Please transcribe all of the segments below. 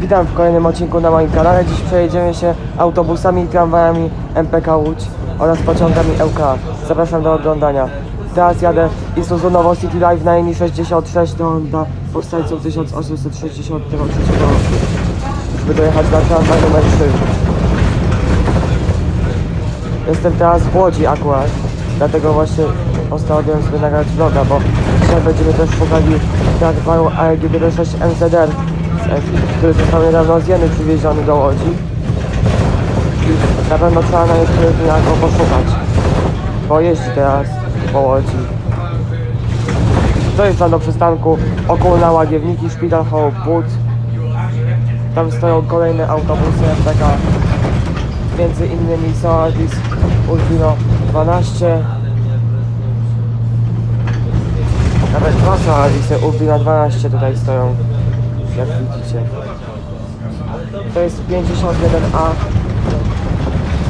Witam w kolejnym odcinku na moim kanale. Dziś przejedziemy się autobusami tramwajami MPK Łódź oraz pociągami LK. Zapraszam do oglądania. Teraz jadę Isuzu Nowo City Life na linii 66 do Honda powstańcą 1863 roku, żeby dojechać na tramwaj numer 3. Jestem teraz w Łodzi akurat, dlatego właśnie postanowiłem sobie nagrać vloga, bo dzisiaj będziemy też szukali tramwaju ALGB6 MZR, z- który został niedawno z Jeny przywieziony do Łodzi. Na pewno trzeba na niektórych dniach go poszukać, bo jeździ teraz po Łodzi. Dojeżdżam do przystanku Okulna Łagiewniki, Szpital Hołopłód. Tam stoją kolejne autobusy MPK między innymi Soadis Urbino 12 nawet dwa Soadisy Urbino 12 tutaj stoją jak widzicie. To jest 51A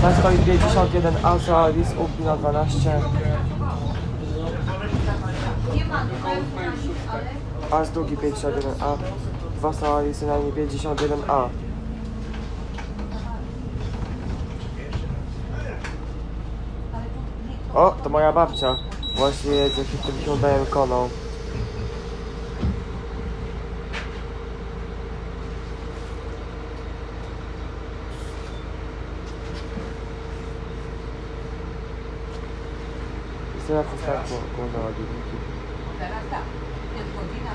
tam stoi 51A Soadis Urbino 12 a z drugi 51A dwa Soadisy na linii 51A O, to moja babcia. Właśnie jedzie tym Hyundaiem Koną. Jestem na przystanku koło na łagienniki. Teraz tak, jest godzina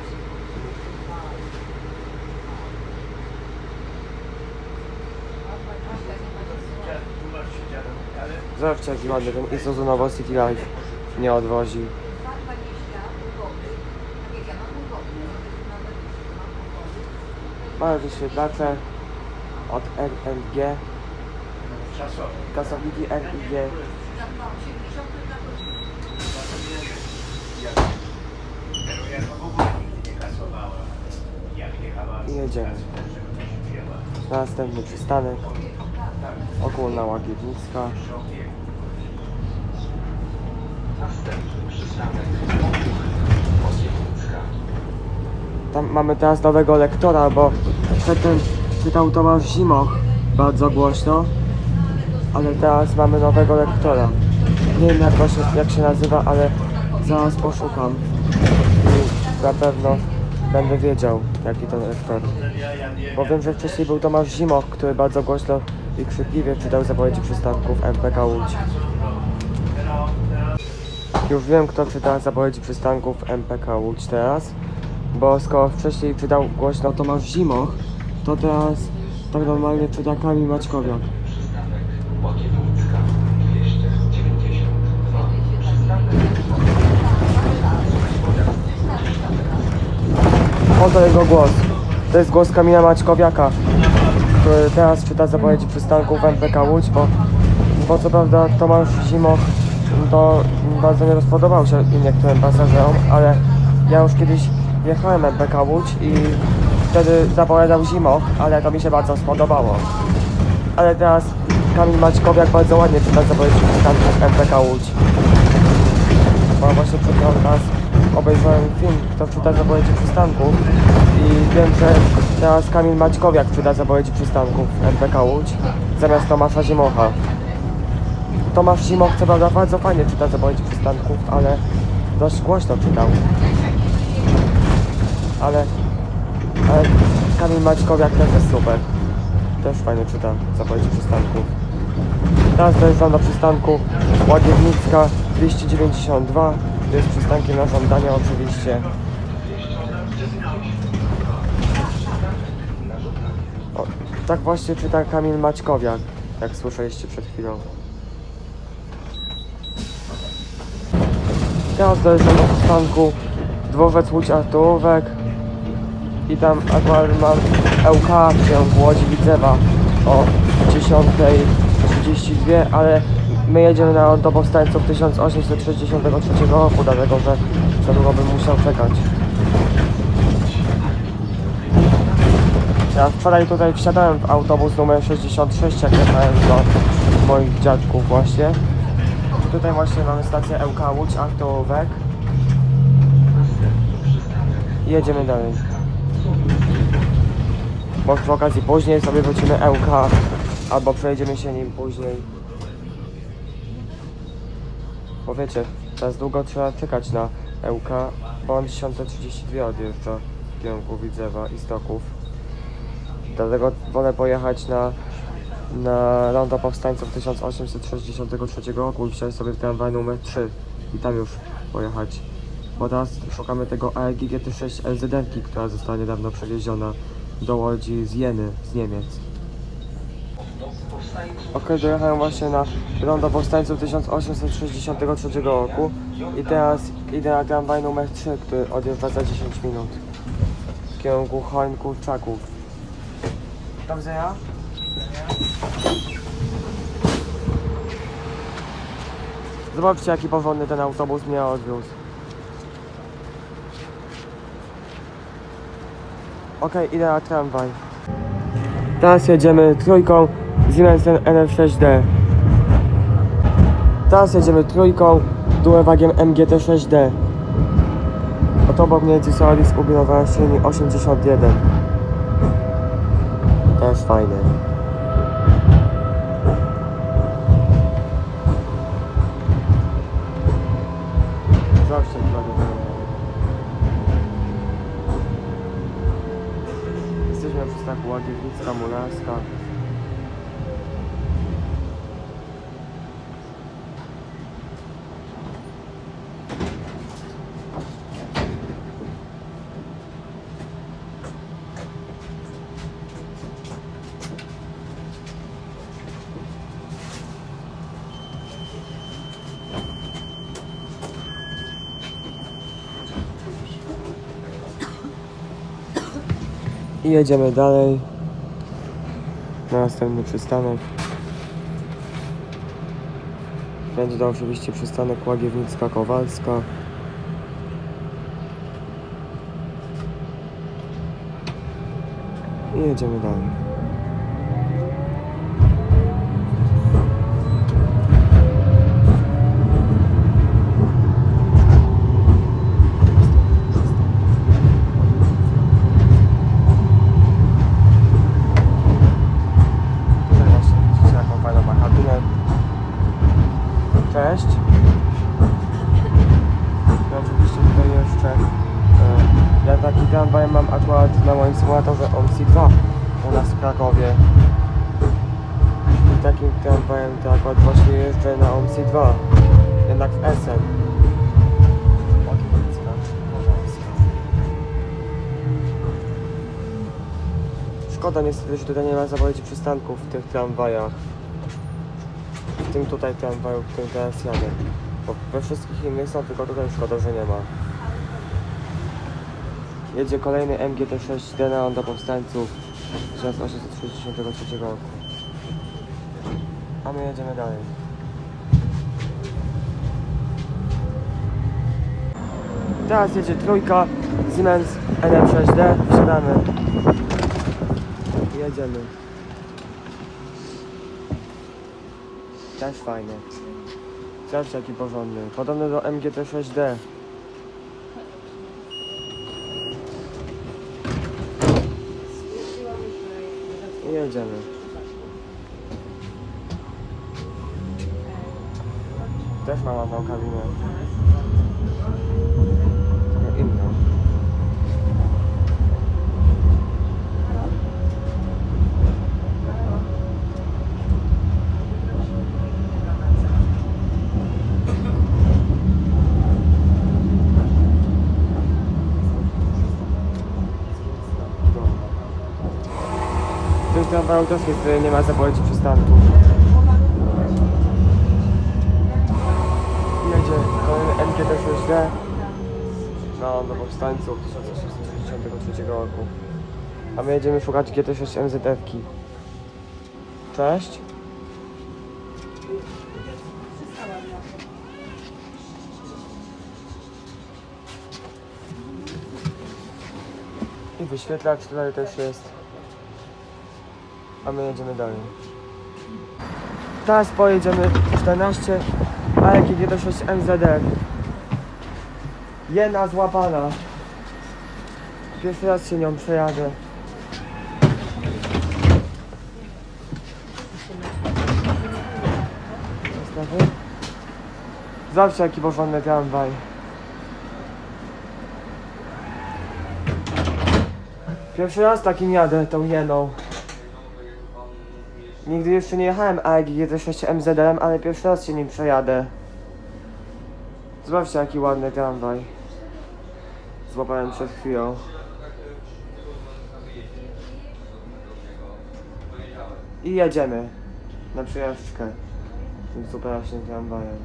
Zobaczcie jaki ładny ten Isuzu Nowo City Life nie odwozi. Małe wyświetlacze od R&G. Kasowniki R&G. I jedziemy. Następny przystanek. Okulna Łagiewnicka. Tam mamy teraz nowego lektora, bo przedtem czytał Tomasz Zimoch bardzo głośno, ale teraz mamy nowego lektora. Nie wiem jak, właśnie, jak się nazywa, ale zaraz poszukam i na pewno będę wiedział jaki to lektor. Bo wiem, że wcześniej był Tomasz Zimoch, który bardzo głośno i krzykliwie czytał zapowiedzi przystanków MPK Łódź. Już wiem, kto czyta zapowiedzi przystanków MPK Łódź teraz, bo skoro wcześniej czytał głośno Tomasz Zimoch, to teraz tak normalnie czyta Kamil Maćkowiak. Oto jego głos. To jest głos Kamila Maćkowiaka, który teraz czyta zapowiedzi przystanków MPK Łódź, bo, bo co prawda Tomasz Zimoch to bardzo nie rozpodobał się niektórym pasażerom, ale ja już kiedyś jechałem MPK Łódź i wtedy zapowiadał Zimoch, ale to mi się bardzo spodobało. Ale teraz Kamil Maćkowiak bardzo ładnie czyta zapowiedzi przystanków MPK Łódź. Bo właśnie przed teraz obejrzałem film, kto czyta zapowiedzi przystanków i wiem, że teraz Kamil Maćkowiak czyta zapowiedzi przystanków MPK Łódź zamiast Tomasza Zimocha. Tomasz Zimoch co prawda bardzo fajnie czyta zapowiedzi przystanków, ale dość głośno czytał. Ale, ale Kamil Maćkowiak też jest super. Też fajnie czyta zapowiedzi przystanków. Teraz dojeżdżam do przystanku Łagiewnicka 292. To jest przystankiem na żądanie oczywiście. O, tak właśnie czyta Kamil Maćkowiak, jak słyszeliście przed chwilą. Teraz dojeżdżam do przystanku Dworzec Łódź Arturówek i tam akurat mam LK w Łodzi Widzewa o 10.32, ale my jedziemy na do powstańców 1863 roku, dlatego że za długo bym musiał czekać. Ja wczoraj tutaj wsiadałem w autobus numer 66, jak jechałem do moich dziadków właśnie. Tutaj właśnie mamy stację LK Łódź Arturówek. Jedziemy dalej. Może przy okazji później sobie wrócimy EUK, albo przejedziemy się nim później. Bo wiecie, teraz długo trzeba czekać na EUK, bo on 10.32 odjeżdża w kierunku Widzewa i Stoków. Dlatego wolę pojechać na, na Rondo Powstańców 1863 roku i wsiąść sobie w tramwaj numer 3 i tam już pojechać. Bo teraz szukamy tego AEG GT6 LZR, która została niedawno przewieziona do Łodzi z Jeny, z Niemiec. Ok, dojechałem właśnie na Rondo Powstańców 1863 roku i teraz idę na tramwaj numer 3, który odjeżdża za 10 minut w kierunku Choń Kurczaków. Do widzenia. Zobaczcie jaki porządny ten autobus mnie odwiózł. Okej, idę na tramwaj. Teraz jedziemy trójką Siemensem NF6D. Teraz jedziemy trójką Duewagiem MGT6D. Oto obok mnie jedzie Solaris silnik 81. Też fajny. Przystanku Łagiewnicka, Mularska. I jedziemy dalej na następny przystanek. Będzie to oczywiście przystanek Łagiewnicka Kowalska. I jedziemy dalej. Że tutaj nie ma zapowiedzi przystanków w tych tramwajach. W tym tutaj tramwaju, w którym teraz jadę. Bo we wszystkich innych są, tylko tutaj szkoda, że nie ma. Jedzie kolejny MGT6 Dena do powstańców 1863 roku. A my jedziemy dalej. Teraz jedzie trójka Siemens NM6D. Wsiadamy. Jedziemy. Też fajny. Zobaczcie jaki porządny. Podobny do MGT6D. I jedziemy. Też ma ładną kabinę. Trochę inną. W tym tramwaju też jest, nie ma zapowiedzi przystanku. Jedzie kolejny NGT6D no, do powstańców 1863 roku. A my jedziemy szukać GT6 MZF-ki. Cześć. I wyświetlacz tutaj też jest a my jedziemy dalej. Teraz pojedziemy 14 AEG96 MZD. Jena złapana. Pierwszy raz się nią przejadę. Zawsze jaki porządny tramwaj. Pierwszy raz takim jadę tą jeną. Nigdy jeszcze nie jechałem AEG GT6 MZM, ale pierwszy raz się nim przejadę. Zobaczcie jaki ładny tramwaj. Złapałem przed chwilą. I jedziemy na przejażdżkę tym superacznym tramwajem.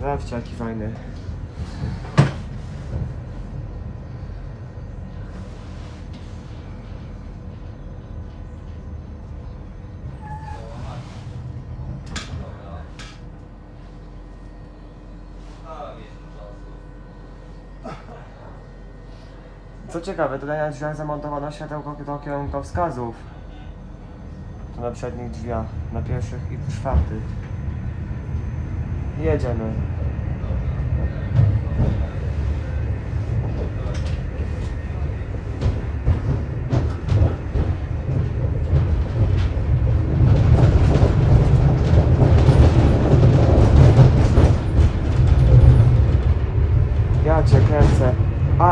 Zobaczcie jaki fajny. Co ciekawe, tutaj na drzwiach zamontowano światełko do kierunkowskazów. Tu na przednich drzwiach, na pierwszych i czwartych. Jedziemy.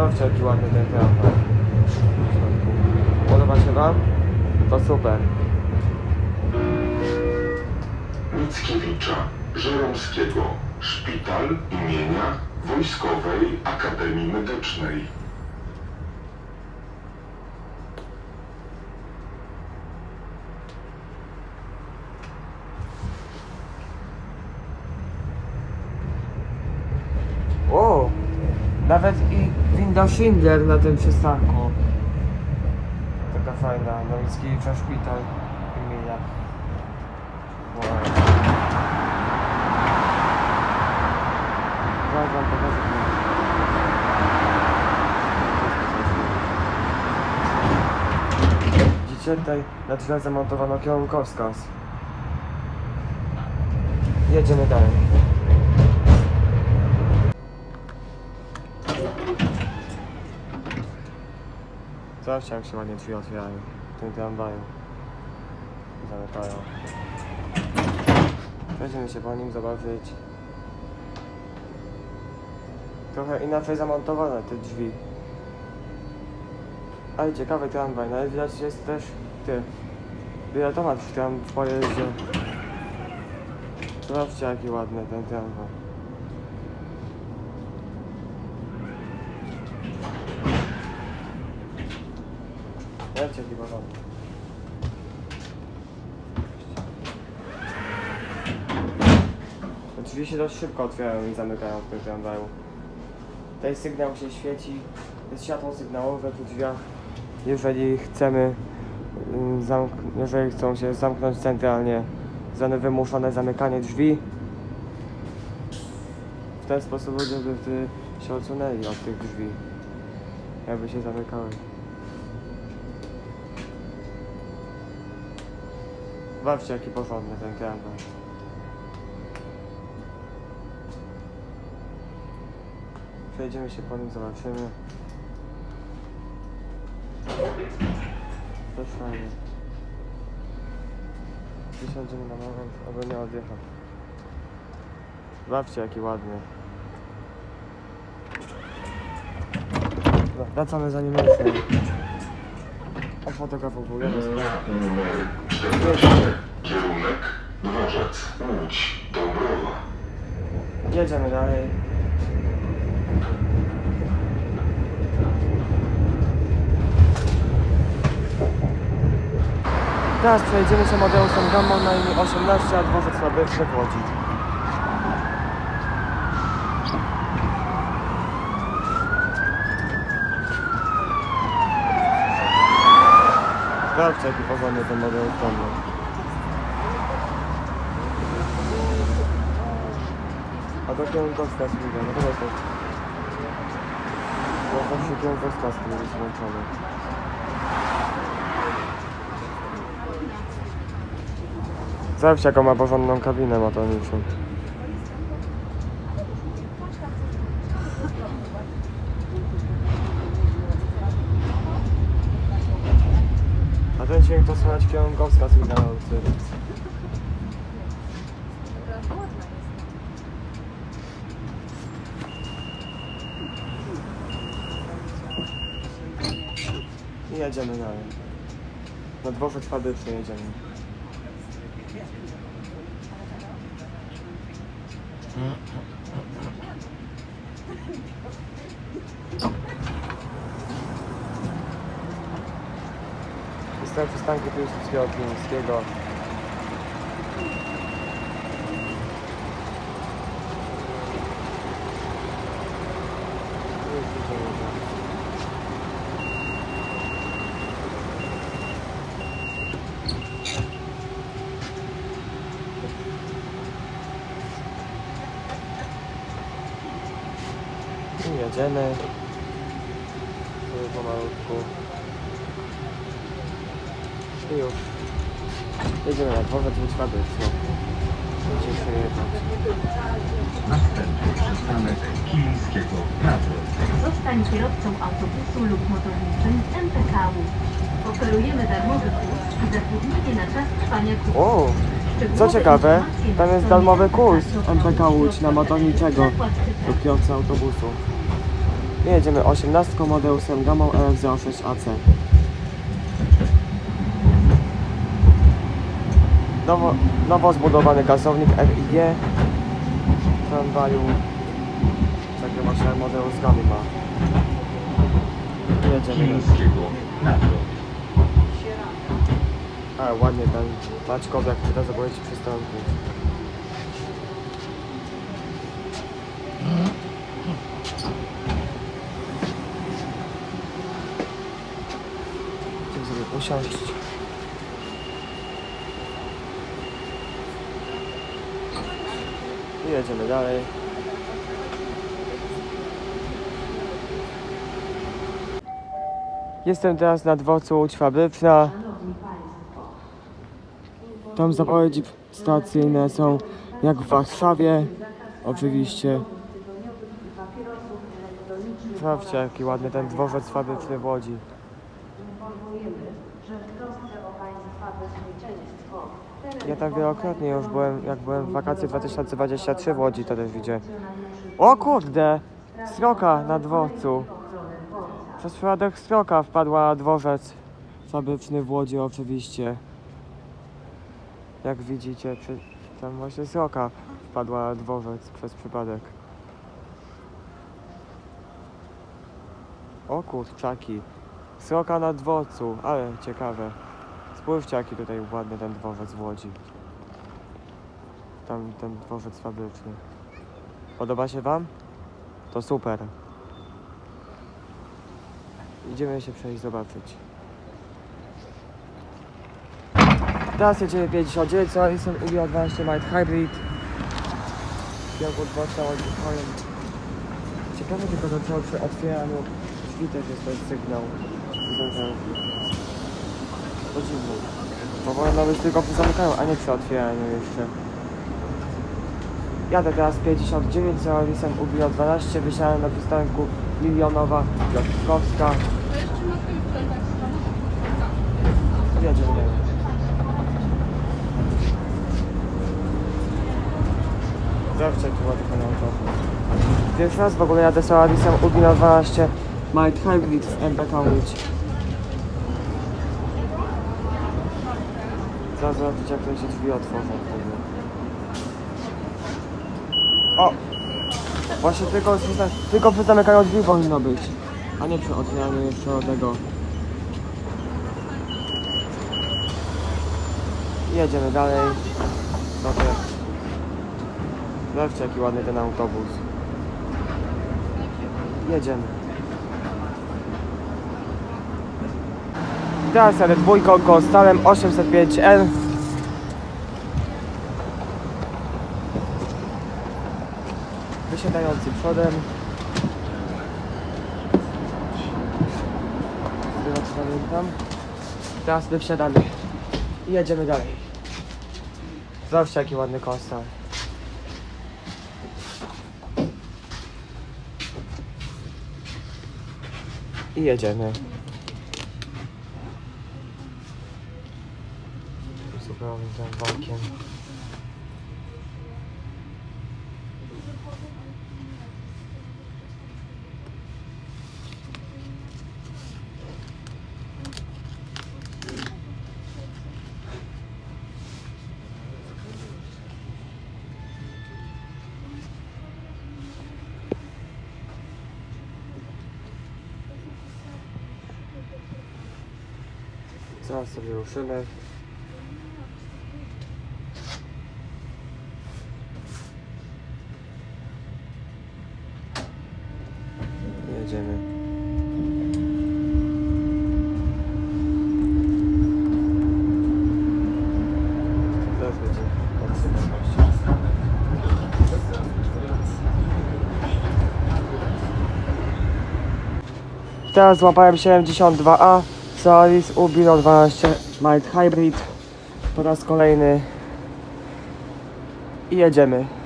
Zobaczcie jaki ładny ten tramwaj. Podoba się wam? To super. Mickiewicza, Żeromskiego, Szpital imienia Wojskowej Akademii Medycznej. O! Nawet i winda Schindler na tym przystanku. Taka fajna, Nowickiewicza Szpital imienia. Wow. Zaraz wam. Widzicie, tutaj na drzwiach zamontowano kierunkowskaz. Jedziemy dalej. Zobaczcie jak się ładnie drzwi otwierają tym tramwaju. Zamykają. Będziemy się po nim zobaczyć. Trochę inaczej zamontowane te drzwi. Ale ciekawy tramwaj, no ale widać jest też ty. Biletomat w, tram, w pojeździe. Zobaczcie jaki ładny ten tramwaj. Lecie chyba wam. Te Drzwi się dość szybko otwierają i zamykają w tym tramwaju. Tutaj sygnał się świeci, jest światło sygnałowe w drzwiach. Jeżeli chcemy, zamk- jeżeli chcą się zamknąć centralnie, zwane wymuszone zamykanie drzwi, w ten sposób ludzie by się odsunęli od tych drzwi, jakby się zamykały. Zobaczcie jaki porządny ten tramwaj. Przejdziemy się po nim, zobaczymy. Też fajnie. Wysiądziemy na nową, aby nie odjechał. Zobaczcie jaki ładny. Dobra, Wracamy za nim jeszcze. Ofotografowujemy sobie. Numer 14. Kierunek Dworzec, Łódź, Dąbrowa. Jedziemy dalej. Teraz przejedziemy się Modeusem Gamma na linii 18, a dworzec fabryczny w Łodzi. Sprawdź jaki porządny ten model stąd. A to kierunkowska smiga, no to jest to. To właśnie kierunkowska smiga jest włączona. Zawsze jaką ma porządną kabinę motorniczą. A ten dźwięk to słychać kierunkowska smiga na ulicy. I jedziemy dalej. Na dworzec fabryczny jedziemy. Jestem w przystanku Piłsudskiego. I jedziemy. I już. Jedziemy na dworzec Łódź Fabryczną. Będziemy się jechać. Następny przystanek Kilińskiego Prawo. Zostań kierowcą autobusu lub motorniczym MPK Łódź. Oferujemy darmowy kurs i zatrudnienie na czas trwania kursu. O! Co ciekawe, tam jest darmowy kurs MPK Łódź na motorniczego lub kierowcy autobusu. I jedziemy 18 modeusem gamą RF06AC. Nowo, nowo zbudowany gazownik RIG tramwaju. Takie modeus gamy ma. Jedziemy. A, ładnie ten Maćkowiak czyta zapowiedzi sobie usiąść. I jedziemy dalej. Jestem teraz na dworcu Łódź. Tam zapowiedzi stacyjne są jak w Warszawie, oczywiście. Sprawdźcie jaki ładny ten dworzec fabryczny w Łodzi. Ja tam wielokrotnie już byłem, jak byłem w wakacje 2023 w Łodzi, to też widzę. O kurde! Sroka na dworcu. Przez przypadek sroka wpadła na dworzec fabryczny w Łodzi oczywiście. Jak widzicie, tam właśnie sroka wpadła na dworzec przez przypadek. O kurczaki. Sroka na dworcu, ale ciekawe. Spójrzcie jaki tutaj ładny ten dworzec w Łodzi. Tam ten dworzec fabryczny. Podoba się wam? To super. Idziemy się przejść zobaczyć. Teraz jedziemy 59, co jestem UB12 Light Hybrid. Kierunku dworca Łodzi Kołem. Ciekawe tylko co przy otwieraniu drzwi też jest ten sygnał. To dziwne. Powinno być tylko zamykaniu, a nie przy otwieraniu jeszcze. Jadę teraz 59, co jestem UB12, wysiadłem na przystanku Milionowa, Piotrkowska. Jedziemy dalej. Zawsze tu ładnie ten autobus. Pierwszy raz w ogóle jadę Solarisem Ubina 12 Might Hybrid w MPK Łódź. Zaraz zobaczyć jak to się drzwi otworzą wtedy. O! Właśnie tylko, tylko przy zamykaniu drzwi powinno być. A nie przy otwieraniu jeszcze tego. Jedziemy dalej. Dobra. Zobaczcie jaki ładny ten autobus. Jedziemy. Teraz jadę dwójką kostalem 805N. Wysiadający przodem. Z tego co pamiętam. Teraz my wsiadamy. I jedziemy dalej. Zobaczcie jaki ładny kostal. I jedziemy. Tym walkiem. Zaraz sobie ruszymy. Jedziemy. Teraz złapałem 72A Solaris Ubino 12 Mild Hybrid. Po raz kolejny. I jedziemy.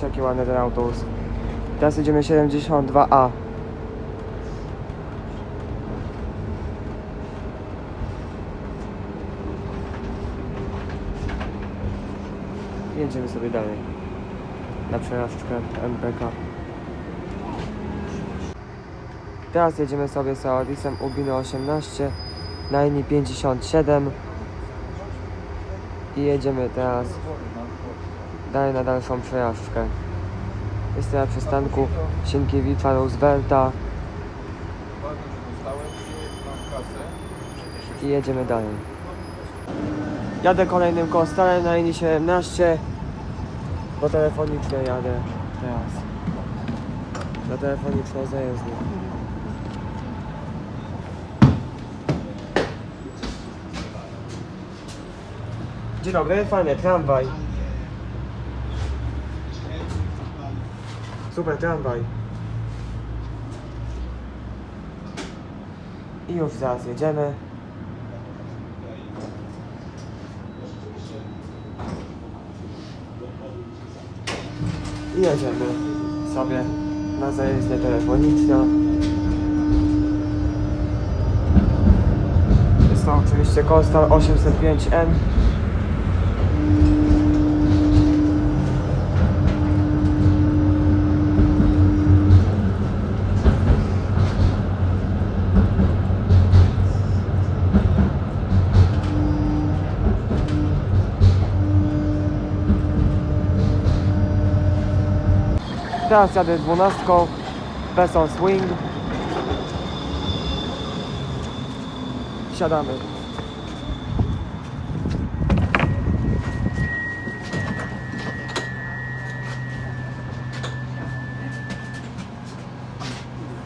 Zobaczcie jaki ładny ten autobus. Teraz jedziemy 72A. Jedziemy sobie dalej. Na przejażdżkę MPK. Teraz jedziemy sobie z Audisem Ubino 18 na linii 57 i jedziemy teraz dalej na dalszą przejażdżkę. Jestem na przystanku Sienkiewicza Roosevelta i jedziemy dalej. Jadę kolejnym kostalem na linii 17 bo telefonicznie jadę teraz. Na telefoniczną zajezdnię. Dzień dobry, fajny tramwaj. Super tramwaj. I już zaraz jedziemy. I jedziemy sobie na zajezdnię telefoniczną. Jest to oczywiście Kostal 805N. Teraz jadę dwunastką Besson Swing. Siadamy.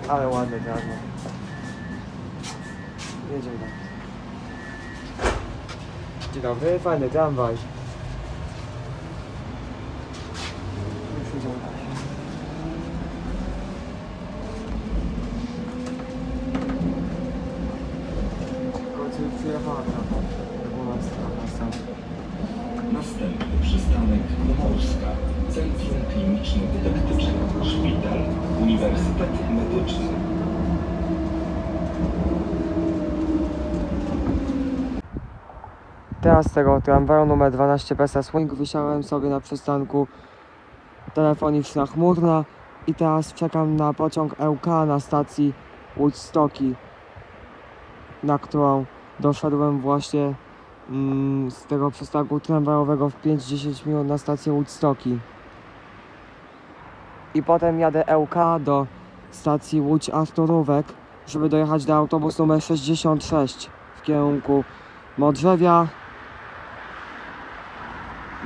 Ale ładny tramwaj. Jedziemy. Dzień dobry, fajny tramwaj. 11 tramwaju numer 12 bez swing wysiałem sobie na przystanku telefoniczna Chmurna i teraz czekam na pociąg LK na stacji Woodstocki, na którą doszedłem właśnie mm, z tego przystanku tramwajowego w 5-10 minut na stację Woodstocki. I potem jadę LK do stacji Łódź Arturówek, żeby dojechać do autobusu numer 66 w kierunku Modrzewia,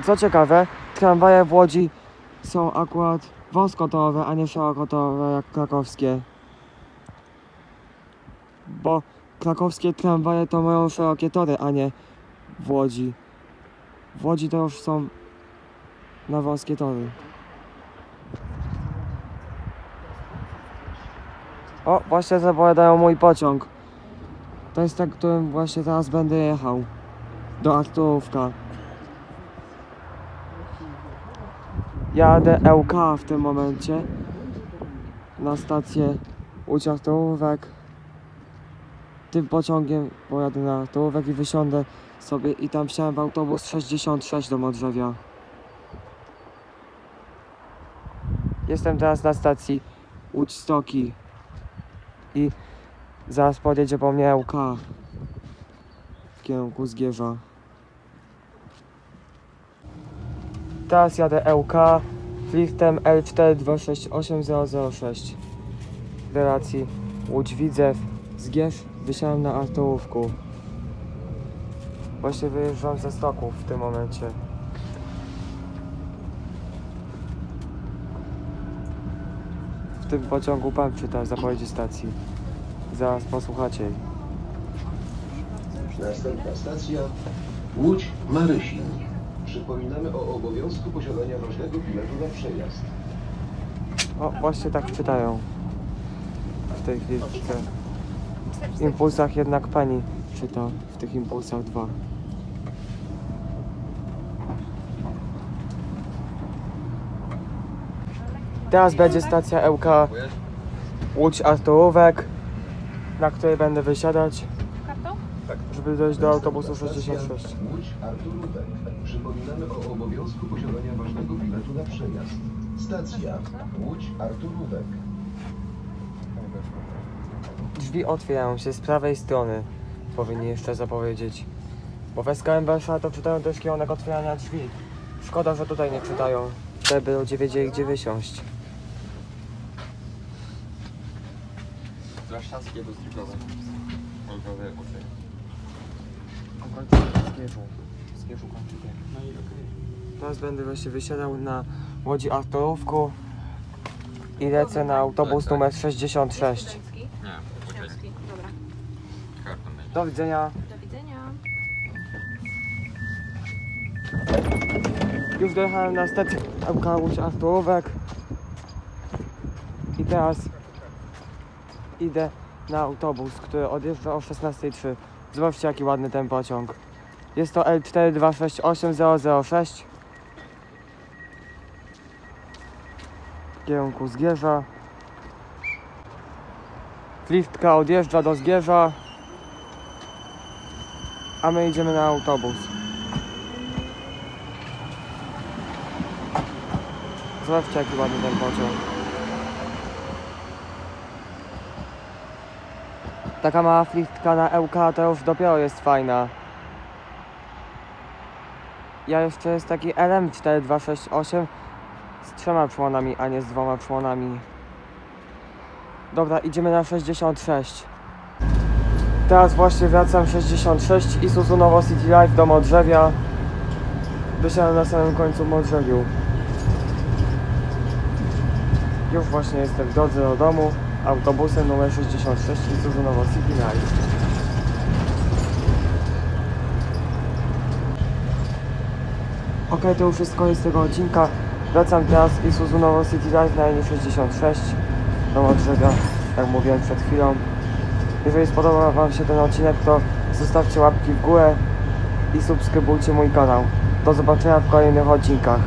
co ciekawe, tramwaje w Łodzi są akurat wąskotorowe, a nie szerokotorowe jak krakowskie. Bo krakowskie tramwaje to mają szerokie tory, a nie w Łodzi. W Łodzi to już są na wąskie tory. O, właśnie zapowiadają mój pociąg. To jest ten, którym właśnie teraz będę jechał. Do Arturówka. Jadę LK w tym momencie. Na stację Łódź Arturówek. Tym pociągiem pojadę na Arturówek i wysiądę sobie i tam wsiadłem w autobus 66 do Modrzewia. Jestem teraz na stacji Łódź Stoki i zaraz podjedzie po mnie LK w kierunku Zgierza. Teraz jadę LK liftem L42680006 w relacji Łódź Widzew Zgierz wysiadłem na Arturówku. Właśnie wyjeżdżam ze stoków w tym momencie. W tym pociągu pan czyta zapowiedzi stacji. Zaraz posłuchacie. Następna stacja Łódź Marysin. Przypominamy o obowiązku posiadania ważnego biletu na przejazd. O, właśnie tak czytają. W tej w impulsach jednak pani czyta w tych impulsach dwa. Teraz będzie stacja ŁK Łódź Arturówek, na której będę wysiadać, żeby dojść do autobusu 66. Łódź Arturówek. Przypominamy o obowiązku posiadania ważnego biletu na przejazd. Stacja Łódź Arturówek. Drzwi otwierają się z prawej strony, powinni jeszcze zapowiedzieć. Bo w SKM Warszawa to czytają też kierunek otwierania drzwi. Szkoda, że tutaj nie czytają. Żeby ludzie wiedzieli, gdzie wysiąść. Warszawskie do Strykowa. Olgowe uczy. No i okej. Teraz będę właśnie wysiadał na Łodzi Arturówku i lecę na autobus Tak, tak. numer 66. Nie, poczekaj. Dobra, Karton będzie. Do widzenia. do widzenia. Już dojechałem na stację MK Łódź Arturówek. I teraz idę na autobus, który odjeżdża o 16.03. Zobaczcie jaki ładny ten pociąg. Jest to L4268006 w kierunku Zgierza. Liftka odjeżdża do Zgierza, a my idziemy na autobus. Zobaczcie jaki ładny ten pociąg. Taka mała flichtka na ŁK to już dopiero jest fajna. Ja jeszcze jest taki LM4268 z trzema członami, a nie z dwoma członami. Dobra, idziemy na 66. Teraz właśnie wracam 66 Isuzu Nowo City Life do Modrzewia. Wysiadam na samym końcu Modrzewiu. Już właśnie jestem w drodze do domu autobusem numer 66 Isuzu Nowo City Life. Ok, to już wszystko jest z tego odcinka. Wracam teraz Isuzu Nowo City Life na linii 66 do Modrzewia, jak mówiłem przed chwilą. Jeżeli spodobał Wam się ten odcinek, to zostawcie łapki w górę i subskrybujcie mój kanał. Do zobaczenia w kolejnych odcinkach.